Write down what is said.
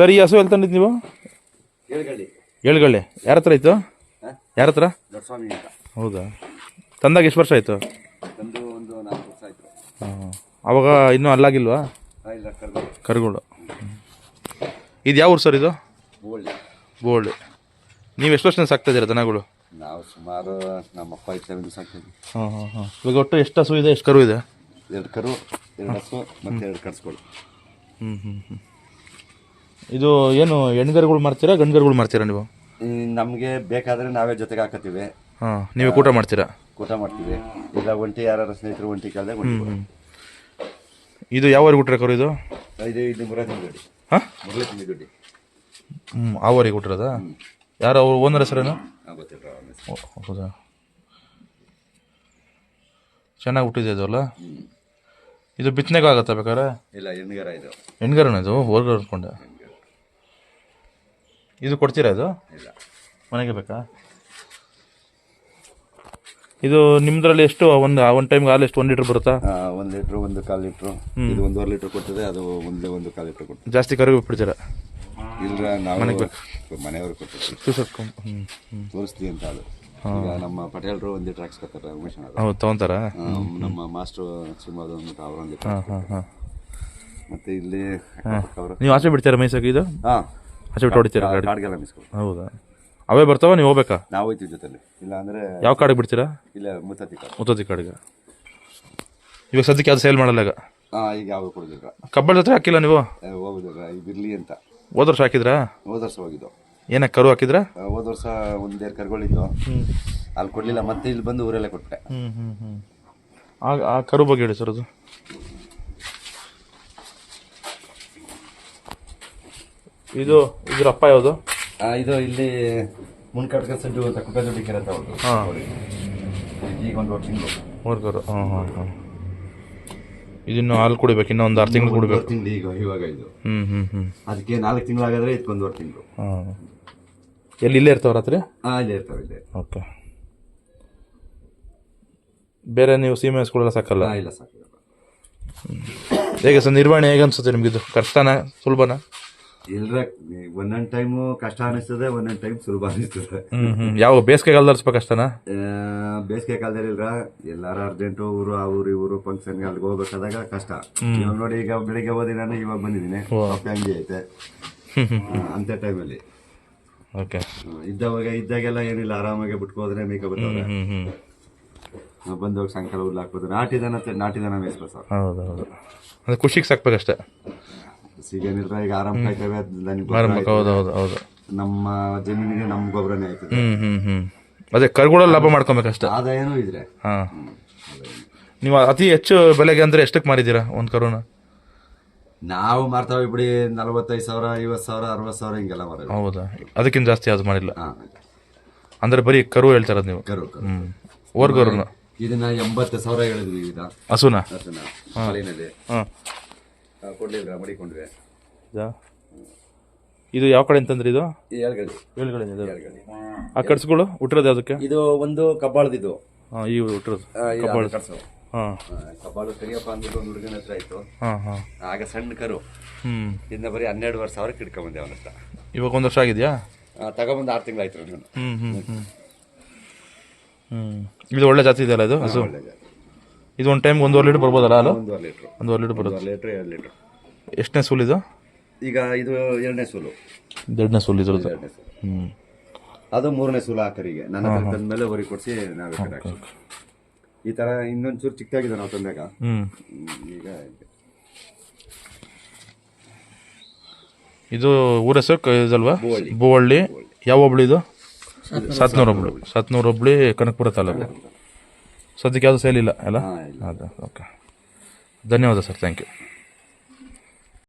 Sir ಈ ಹಸು ಎಲ್ಲಿ ತಂದಿದ್ದು ನೀವು? ಏಳ್ಗಳ್ಳಿ. ಯಾರ ಹತ್ರ ಇತ್ತು ಯಾರ ಹತ್ರ? ಹೌದಾ? ತಂದಾಗ ಎಷ್ಟು ವರ್ಷ ಆಯಿತು? ಆಯ್ತು. ಹಾಂ. ಅವಾಗ ಇನ್ನೂ ಅಲ್ಲಾಗಿಲ್ವಾ? ಕರ್ದು ಇದು ಯಾವ ಊರು ಸರ್ ಇದು? ಬೋಳ್ಳಿ. ಬೋಲ್ಡ್ ನೀವು ಎಷ್ಟು ವರ್ಷದಿಂದ ಸಾಕ್ತಾ ಇದ್ದೀರಾ ದನಗಳು? ನಾವು ಸುಮಾರು ನಮ್ಮ ಅಪ್ಪ ಇತ್ತು ಸಾಕ್ತೀವಿ ಹಾಂ ಹಾಂ ಹಾಂ. ಇವಾಗ ಒಟ್ಟು ಎಷ್ಟು ಹಸು ಇದೆ ಎಷ್ಟು ಕರು ಇದೆ? ಎರಡು ಕರು ಎರಡು ಹಸು ಮತ್ತೆ ಎರಡು ಕಟ್ಸ್ಗಳು ಹ್ಞೂ ಹ್ಞೂ ಹ್ಞೂ ಇದು ಏನು ಹೆಣ್ಗರುಗಳು ಮಾಡ್ತೀರಾ ಗಂಡ್ಗರ್ಗಳು ಮಾಡ್ತೀರಾ ನೀವು? ನಮಗೆ ಬೇಕಾದ್ರೆ ನಾವೇ ಜೊತೆಗೆ ಹಾಕತ್ತೀವಿ. ಹಾಂ ನೀವೇ ಕೂಟ ಮಾಡ್ತೀರಾ? ಕೂಟ ಮಾಡ್ತೀವಿ. ಇಲ್ಲ ಒಂಟಿ ಯಾರು ಸ್ನೇಹಿತರು ಒಂಟಿ ಕೇಳಿದಾಗ ಒಂಟಿ. ಇದು ಯಾವ ಹುಟ್ಟಿರೋ ಕರು ಇದು? ಇದು ಇದು ಮುರಳಿ ದುಡ್ಡಿ ಹಾಂ? ಮುರಳಿ ದುಡ್ಡಿ ಹ್ಞೂ ಊರಿಗೆ ಹುಟ್ಟಿರೋದಾ? ಯಾರು ಅವ್ರ ಓನರ್ ಹೆಸರೇನು ಗೊತ್ತಿಲ್ಲ ಅವ್ನ ಹೆಸ್ರು. ಓ, ಹೌದಾ? ಚೆನ್ನಾಗಿ ಹುಟ್ಟಿದೆ ಇದು ಅಲ್ಲ ಇದು ಬಿತ್ತನೆಗೆ ಆಗತ್ತಾ ಬೇಕಾದ್ರೆ? ಇಲ್ಲ ಹೆಣ್ಗರ ಇದು. ಹೆಣ್ಗರನ ಇದು? ಹೊರ್ಗಡೆ ಅನ್ಕೊಂಡೆ ಇದು ಕೊಡ್ತೀರಾ ಇದು ಇಲ್ಲ. ಮನೆಗೆ ಬೇಕಾ? ಇದು ನಿಮ್ದ್ರಲ್ಲಿ ಎಷ್ಟು ಒಂದು ಒಂದು ಟೈಮ್ ಹಾಲು ಎಷ್ಟು ಒಂದು ಲೀಟ್ರ್ ಬರುತ್ತಾ? ಒಂದು ಲೀಟ್ರ್ ಒಂದು ಕಾಲು ಲೀಟ್ರ್ ಇದು ಒಂದೂವರೆ ಲೀಟ್ರ್ ಕೊಡ್ತದೆ ಅದು ಒಂದೇ ಒಂದು ಕಾಲು ಲೀಟ್ರ್ ಕೊಡ್ತದೆ. ಜಾಸ್ತಿ ಕರಿಗೆ ಬಿಡ್ತೀರಾ ಇಲ್ಲ ನಾವು ಮನೆಯವ್ರಿಗೆ ಕೊಡ್ತೀವಿ ಚೂಸಟ್ಕೊಂಡು ಹ್ಞೂ ಹ್ಞೂ ತೋರಿಸ್ತೀವಿ ಅಂತ ಅದು. ಈಗ ನಮ್ಮ ಪಟೇಲ್ರು ಒಂದು ಲೀಟ್ರ್ ಹಾಕ್ಸ್ಕೊತಾರೆ ಉಮೇಶ್ ಹೌದು ತೊಗೊಂತಾರಾ? ನಮ್ಮ ಮಾಸ್ಟ್ರು ಅಂದ್ಬಿಟ್ಟು ಅವ್ರು ಒಂದು ಲೀಟ್ರ್ ಹಾಂ ಹಾಂ ಹಾಂ. ಮತ್ತೆ ಇಲ್ಲಿ ಅವರು ನೀವು ಆಚೆ ಬಿಡ್ತೀರಾ ಮೈಸೂರಿಗೆ ಇದು? ಹಾ. ಬಿಟ್ಟು ಹೊಡಿತೀರಾ? ಗಾಡಿ ಕಾಡ್ಗೆಲ್ಲ ಮಿಸ್ಕೊ ಹೌದಾ? ಅವೇ ಬರ್ತಾವ ನೀವು ಹೋಗ್ಬೇಕಾ? ನಾವು ಹೋಯ್ತೀವಿ ಜೊತೆಲಿ. ಇಲ್ಲ ಅಂದ್ರೆ ಯಾವ ಕಾಡಿಗೆ ಬಿಡ್ತೀರಾ? ಇಲ್ಲ ಮುತ್ತತ್ತಿ ಕಾಡು ಮುತ್ತೋತಿ ಕಾಡಿಗೆ ಇವಾಗ ಸದ್ಯಕ್ಕೆ ಅದು ಸೇಲ್ ಮಾಡಲ್ಲ ಈಗ? ಹಾ ಈಗ ಯಾವ ಕೊಡೋದಿಲ್ಲ ಕಬ್ಬಳ ಜೊತೆ ಹಾಕಿಲ್ಲ ನೀವು? ಹೋಗುದಿಲ್ಲ ಈಗ ಇರ್ಲಿ ಅಂತ. ಹೋದ ವರ್ಷ ಹಾಕಿದ್ರಾ? ಹೋದ ವರ್ಷ ಹೋಗಿದ್ದು. ಏನಕ್ಕೆ ಕರು ಹಾಕಿದ್ರಾ? ಆ, ಹೋದ ವರ್ಷ ಒಂದೆರಡು ಕರ್ಗಳಿದ್ದು ಅಲ್ಲಿ ಕೊಡ್ಲಿಲ್ಲ ಮತ್ತೆ ಇಲ್ಲಿ ಬಂದು ಊರಲ್ಲೇ ಕೊಟ್ಟೆ ಹ್ಞೂ ಹ್ಞೂ ಹ್ಞೂ ಆ ಆ ಕರು ಬಗ್ಗೆ ಹೇಳಿ ಸರ್ ಅದು. ಇದು ಇದ್ರ ಅಪ್ಪ ಯಾವುದು? ಇದು ಇಲ್ಲಿ ಮುನ್ಕಟ್ಕ ಸಡ್ಡು ಅಂತ ಕುಪ್ಪೆ ಕೆರೆ ಅಂತ ಹಾಂ. ಈಗ ಒಂದು ವರ್ಷ ತಿಂಗಳು ಮೂರು ಹಾಂ ಹಾಂ ಹಾಂ. ಇದಿನ್ನು ಹಾಲು ಕುಡಿಬೇಕು ಇನ್ನೂ ಒಂದು ಆರು ತಿಂಗಳು ಕುಡಿಬೇಕು. ತಿಂಗಳು ಈಗ ಇವಾಗ ಇದು. ಹ್ಞೂ ಹ್ಞೂ ಹ್ಞೂ ಅದಕ್ಕೆ ನಾಲ್ಕು ತಿಂಗಳು ಆಗಿದ್ರೆ ಇದಕ್ಕೆ ಒಂದೂವರೆ ತಿಂಗಳು ಹಾಂ. ಎಲ್ಲಿ ಇಲ್ಲೇ ಇರ್ತಾವ ರಾತ್ರಿ? ಹಾ ಇಲ್ಲೇ ಇರ್ತಾವೆ ಇಲ್ಲೇ. ಓಕೆ. ಬೇರೆ ನೀವು ಸೀಮೆ ಹಸುಗಳೆಲ್ಲ ಸಾಕಲ್ಲ? ಇಲ್ಲ ಸಾಕಿಲ್ಲ. ಹೇಗೆ ಸರ್ ನಿರ್ವಹಣೆ ಹೇಗೆ ಅನ್ಸುತ್ತೆ ನಿಮಗಿದು? ಕಷ್ಟನಾ ಸುಲಭನಾ? ಇಲ್ರ ಒಂದೊಂದ್ ಟೈಮ್ ಕಷ್ಟ ಅನಿಸ್ತದೆ ಒಂದೊಂದ್ ಟೈಮ್ ಸುಲಭ ಅನಿಸ್ತದೆ. ಹ್ಞೂ ಯಾವ ಬೇಸಿಗೆಗಾಲದಲ್ಲಿ ಸ್ವಲ್ಪ ಕಷ್ಟನಾ? ಆ, ಬೇಸಿಗೆ ಕಾಲದಲ್ಲಿ ಇಲ್ರ ಎಲ್ಲಾರ ಅರ್ಜೆಂಟ್ ಊರು ಆ ಊರು ಇವರು ಫಂಕ್ಷನ್ ಅಲ್ಲಿಗೆ ಹೋಗ್ಬೇಕಾದಾಗ ಕಷ್ಟ. ಇವಾಗ ನೋಡಿ ಈಗ ಬೆಳಿಗ್ಗೆ ಹೋದಿ ನಾನು ಇವಾಗ ಬಂದಿದ್ದೀನಿ. ಕಾಫಿ ಅಂಗಡಿ ಐತೆ. ಅಂತ ಟೈಮಲ್ಲಿ ಓಕೆ. ಇದ್ದವಾಗ ಇದ್ದಾಗೆಲ್ಲ ಏನಿಲ್ಲ ಆರಾಮಾಗಿ ಬಿಟ್ಕೋದ್ರೆ ಮೇಕ ಬರ್ತಾರೆ ಬಂದವಾಗ ಸಾಯಂಕಾಲ ಹುಲ್ಲು ಹಾಕ್ಬೋದು ನಾಟಿ ದನ ತ- ನಾಟಿ ದನ ಮೇಯಿಸ್ಬೋದು ಸರ್. ಹೌದು ಹೌದು. ಅದು ಖುಷಿಗೆ ಸಾಕ್ಬೇಕಷ್ಟೇ. ಸಿಗೇನಿಲ್ಲ ಈಗ ಆರಾಮ್ ಕಾಯ್ತೇವೆ ಗೊಬ್ರ ಹೌದು ಹೌದು ಹೌದು. ನಮ್ಮ ಜಮೀನಿಗೆ ನಮ್ಮ ಗೊಬ್ಬರನೇ ಆಯ್ತದೆ. ಹ್ಞೂ ಹ್ಞೂ ಅದೇ ಕರುಗಳಲ್ಲಿ ಲಾಭ ಮಾಡ್ಕೊಬೇಕಷ್ಟೇ. ಆದಾಯನೂ ಇದ್ರೆ. ಹಾಂ. ನೀವು ಅತಿ ಹೆಚ್ಚು ಬೆಲೆಗೆ ಅಂದ್ರೆ ಎಷ್ಟಕ್ಕೆ ಮಾರಿದ್ದೀರಾ ಒಂದು ಕರುನ? ನಾವು ಮಾರ್ತಾವೆ ಬಿಡಿ ನಲವತ್ತೈದು ಸಾವಿರ ಐವತ್ತು ಸಾವಿರ ಅರವತ್ತು ಸಾವಿರ ಹಿಂಗೆಲ್ಲ ಮಾರೋದು ಹೌದಾ? ಅದಕ್ಕಿಂತ ಜಾಸ್ತಿ ಅದು ಮಾಡಿಲ್ಲ ಹಾ. ಅಂದರೆ ಬರೀ ಕರು ಹೇಳ್ತಾರದು ನೀವು? ಕರು ಕರು. ಹ್ಞೂ ಓರ್ ಕರುನ ಇದನ್ನ ಎಂಬತ್ತು ಸಾವಿರ ಹೇಳಿದ್ವಿ ಈಗ. ಹಸುನ? ಅದನ್ನ ಹಾಲಿನಲ್ಲಿ ಹಾಂ. ಕೊಡ್ಲಿಲ್ಲ ಮಡಿಕೊಂಡ್ವಿ. ಇದು? ಯಾವ ಕಡೆ ಅಂತಂದ್ರೆ ಇದು? ಏಳುಗಳಿಂದ ಇದು? ಆ ಕಟ್ಸ್ಗಳು ಹುಟ್ಟಿರೋದು ಯಾವುದಕ್ಕೆ? ಇದು ಒಂದು ಕಬ್ಬಾಳದಿದ್ದು. ಹಾಂ ಈ ಹುಟ್ಟಿರೋದು ಕಬ್ಬಾಳ. ಕಟ್ಸು ಹಾಂ. ಕಬ್ಬಾಳು ಸರಿಯಪ್ಪ ಅಂದ್ಬಿಟ್ಟು ಒಂದು ಹುಡುಗನ ಹತ್ರ ಆಯ್ತು. ಹಾಂ ಹಾಂ. ಆಗ ಸಣ್ಣ ಕರು. ಹ್ಞೂ ಇದನ್ನ ಬರೀ ಹನ್ನೆರಡುವರೆ ಸಾವಿರ ಕಿಡ್ಕೊಂಬಂದೆ ಅವನ ಹತ್ರ ಇವಾಗ ಒಂದು ವರ್ಷ ಆಗಿದೆಯಾ? ಆ, ತಗೊಂಬಂದು ಆರು ತಿಂಗಳಾಯ್ತು ನೀವು ಹ್ಞೂ ಹ್ಞೂ ಹ್ಞೂ ಹ್ಞೂ ಇದು ಒಳ್ಳೆ ಜಾತಿ ಇದೆಯಲ್ಲ ಇದು? ಹಸು? ಇದು ಒಂದು ಟೈಮ್ ಒಂದೂವರೆ ಲೀಟರ್ ಬರ್ಬೋದಲ್ಲ ಹಾಲು? ಒಂದೂವರೆ ಲೀಟ್ರು ಒಂದೂವರೆ ಲೀಟರ್ ಬರುತ್ತೆ. ಒಂದೂವರೆ ಲೀಟ್ರ್ ಎರಡು ಲೀಟ್ರ್ ಎಷ್ಟನೇ ಸೂಲ್ ಇದು? ಈಗ ಇದು ಎರಡನೇ ಸೂಲು. ಎರಡನೇ ಸೂಲ್ ಇದ್ರದ್ದು. ಎರಡನೇ ಸೂಲು. ಹ್ಞೂ ಅದು ಮೂರನೇ ಸೂಲು ಆಕರಿಗೆ ನನ್ನ ಹತ್ರ ತಂದ್ಮೇಲೆ ಹೊರಿ ಕೊಡಿಸಿ ನಾವೇ ಕಡೆ. ಈ ತರ ಇನ್ನೊಂದು ಚೂರು ಚಿಕ್ಕದಾಗಿದೆ ನಾವು ತಂದಾಗ. ಹ್ಞೂ ಈಗ ಇದು ಊರ ಹೆಸರು ಕ- ಇದಲ್ವಾ? ಬೋವಳ್ಳಿ. ಬೋವಳ್ಳಿ. ಯಾವ ಒಬ್ಳು ಇದು? ಸತ್ನೂರು ಒಬ್ಳು ಸತ್ನೂರು ಒಬ್ಳಿ ಕನಕಪುರ ತಾಲೂಕು. ಸದ್ಯಕ್ಕೆ ಯಾವುದು ಸೇಲ್ ಇಲ್ಲ ಅಲ್ಲ? ಓಕೆ ಧನ್ಯವಾದ ಸರ್ ಥ್ಯಾಂಕ್ ಯು